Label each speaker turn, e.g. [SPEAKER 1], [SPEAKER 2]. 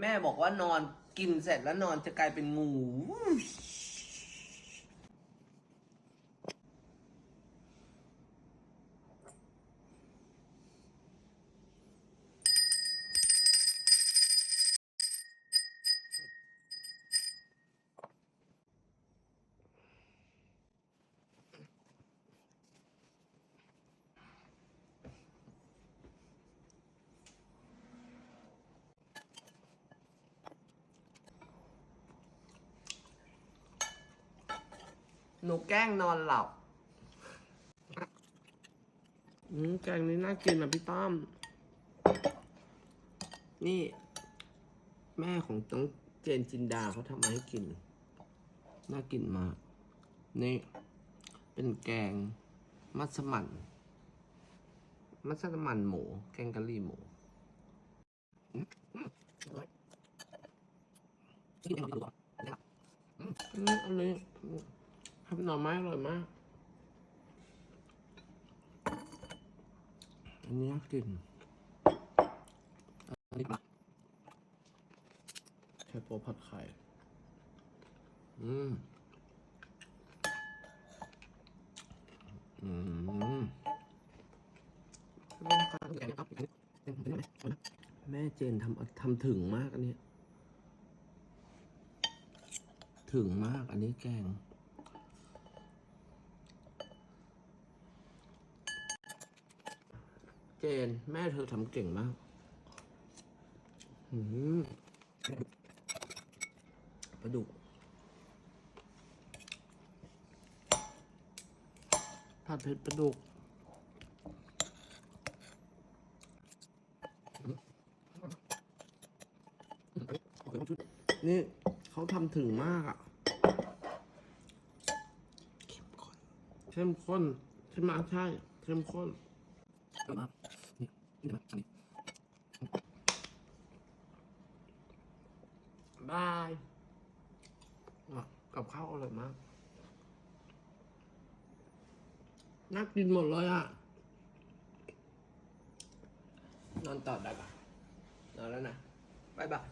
[SPEAKER 1] แม่บอกว่านอนกินเสร็จแล้วนอนจะกลายเป็นงู หนูแกล้งนอนหลับ อืมแกงนี้น่ากินนะพี่ตั้ม นี่ แม่ของต้องเจนจินดาเขาทำมาให้กิน น่ากินมาก นี่ เป็นแกง มัสมั่น มัสมั่นหมู แกงกะหรี่หมูอืมอืมอร่อยอืมอันนี้ ทำหน่อไม้อร่อยมาก อันนี้น่ากินอันนี้ปะไข่โป๊ผัดไข่ อืม อืมแม่เจนทำทำถึงมากอันนี้ ถึงมากอันนี้แกง เจน แม่เธอทำเก่งมากหืมปลาดุกผัดเผ็ดปลาดุกนี่เขาทำถึงมากอะเข้มข้นเข้มข้นใช่ไหมใช่เข้มข้น บายกับข้าวอร่อยมาก น่ากินหมดเลยอะ นอนต่อได้ปะนอนแล้วนะบายบาย